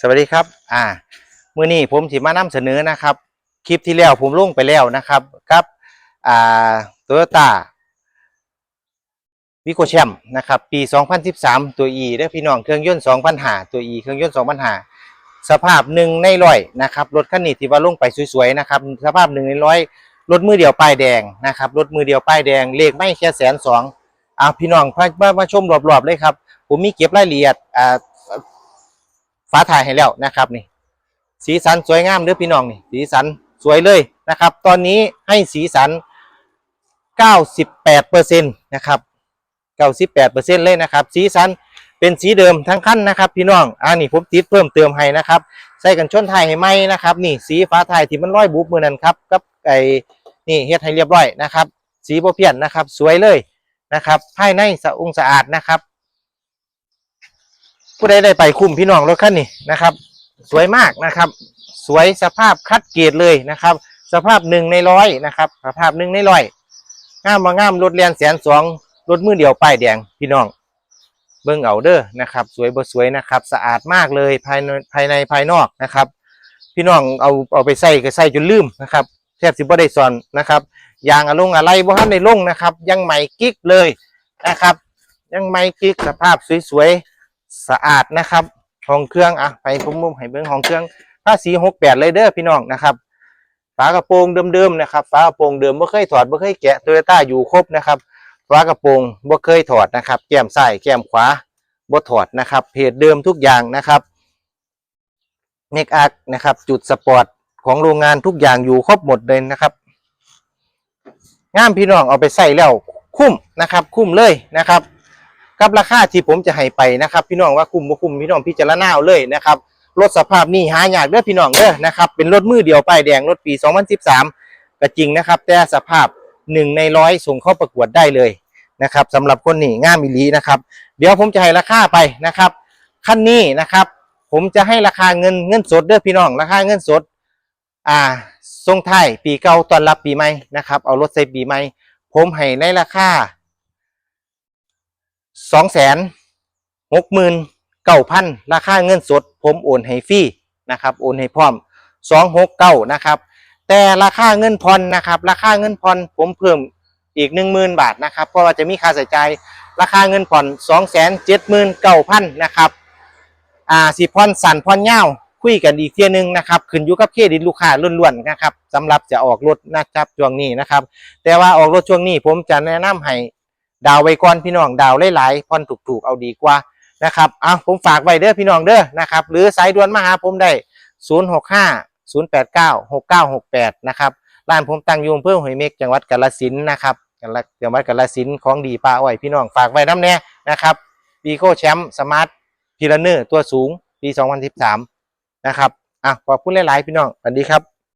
สวัสดีครับ อ่ามื้อนี้ผมสิมานำเสนอนะครับ คลิปที่แล้วผมลงไปแล้วนะครับกับอ่าโตโยต้าวิโกแชมนะครับ ปี 2013 ตัว E เด้พี่น้องเครื่องยนต์2,500ตัว E เครื่องยนต์2,500สภาพหนึ่งในร้อยนะครับรถคันนี้ที่ว่าลงไปสวยๆนะครับสภาพหนึ่งในร้อยรถมือเดียวป้ายแดงนะครับรถมือเดียวป้ายแดงเลขไม่แค่แสนสองอ่าพี่น้องมามาชมรอบๆเลยครับ ผมมีเก็บรายละเอียดอ่า ฟ้าถ่ายให้แล้วนะครับนี่ สีสันสวยงามเด้อพี่น้องนี่ สีสันสวยเลยนะครับ ตอนนี้ให้สีสัน 98เปอร์เซ็นต์นะครับ98เปอร์เซ็นต์เลยนะครับ สีสันเป็นสีเดิมทั้งคันนะครับ พี่น้องอ่านี่ผมติดเพิ่มเติมให้นะครับ ใส่กันชนไทยให้ไหมนะครับ นี่สีฟ้าไทยที่มันร้อยบุบมือนั้นครับกับไอ้นี่เฮ็ดให้เรียบร้อยนะครับ สีโบเพียนนะครับ สวยเลยนะครับ ภายในสะองสะอาดนะครับ ผู้ใดได้ไปคุ้มพี่น้องรถคันนี้นะครับ สวยมากนะครับ สวยสภาพคัดเกรดเลยนะครับ สภาพหนึ่งในร้อยนะครับ สภาพหนึ่งในร้อยงามมางามรถเรียนแสนสองรถมือเดียวป้ายแดงพี่น้อง เบิ้งเอาเด้อนะครับ สวยบ่สวยนะครับ สะอาดมากเลยภายในภายในภายนอกนะครับ พี่น้องเอาเอาไปใส่ก็ใส่จนลืมนะครับแทบสิบ่ได้สอนนะครับยางอะลงอะไรบ่ทันได้ลงนะครับ ยังใหม่กิ๊กเลยนะครับ ยังใหม่กิ๊กสภาพสวยๆ สะอาดนะครับห้องเครื่องอะไปผมมุมให้เบิ่งห้องเครื่องภาษีหกแปดเลยเด้อพี่น้องนะครับฝากระโปรงเดิมๆนะครับฝากระโปรงเดิมบ่เคยถอดบ่เคยแกะโตโยต้าอยู่ครบนะครับฝากระโปรงบ่เคยถอดนะครับ แก้มซ้ายแก้มขวาบ่ถอดนะครับ เพจเดิมทุกอย่างนะครับเมกอักนะครับจุดสปอร์ตของโรงงานทุกอย่างอยู่ครบหมดเลยนะครับงามพี่น้องเอาไปใส่แล้วคุ้มนะครับ คุ้มเลยนะครับ กับราคาที่ผมจะให้ไปนะครับ พี่น้องว่าคุ้มบ่คุ้มพี่น้องพิจารณาเอาเลยนะครับรถสภาพนี่หายากเด้อพี่น้องเด้อนะครับเป็นรถมือเดียวป้ายแดงรถปี 2013 ก็จริงนะครับ แต่สภาพหนึ่งในร้อยส่งเข้าประกวดได้เลยนะครับสำหรับคนนี่ง่ามอีหลีนะครับ เดี๋ยวผมจะให้ราคาไปนะครับคันนี้นะครับผมจะให้ราคาเงินเงินสดเด้อพี่น้องราคาเงินสดอ่าทรงไทยปีเก่าตอนรับปีใหม่นะครับเอารถใส่ปีใหม่ผมให้ในราคา สองแสนหกหมื่นเก้าพันราคาเงินสด ผมโอนให้ฟรีนะครับโอนให้พร้อมสองหกเก้านะครับ แต่ราคาเงินผ่อนนะครับ ราคาเงินผ่อนผมเพิ่มอีกหนึ่งหมื่นบาทนะครับ เพราะว่าจะมีค่าใช้จ่ายราคาเงินผ่อนสองแสนเจ็ดหมื่นเก้าพันนะครับอ่าสิผ่อนสั่นผ่อนเงาวคุยกันอีกเที่ยนึงนะครับขึ้นอยู่กับเครดิตลูกค้าล้วนๆนะครับสำหรับจะออกรถนะครับช่วงนี้นะครับ แต่ว่าออกรถช่วงนี้ผมจะแนะนำให้ ดาวไว้ก่อนพี่น้องดาวหลายๆผ่อนถูกๆเอาดีกว่านะครับอะผมฝากไว้เด้อพี่น้องเด้อนะครับ หรือสายด่วนมาหาผมได้ 065 089 6968 นะครับร้านผมตั้งอยู่อำเภอหอยเม็กจังหวัดกาฬสินธุ์นะครับจังหวัดกาฬสินธุ์ของดีป้าอ้อยพี่น้องฝากไว้น้ำแน่นะครับปีโก้แชมป์สมาร์ทพีระเนอร์ตัวสูงปี 2013 นะครับอะขอบคุณหลาย ๆ พี่น้องสวัสดีครับ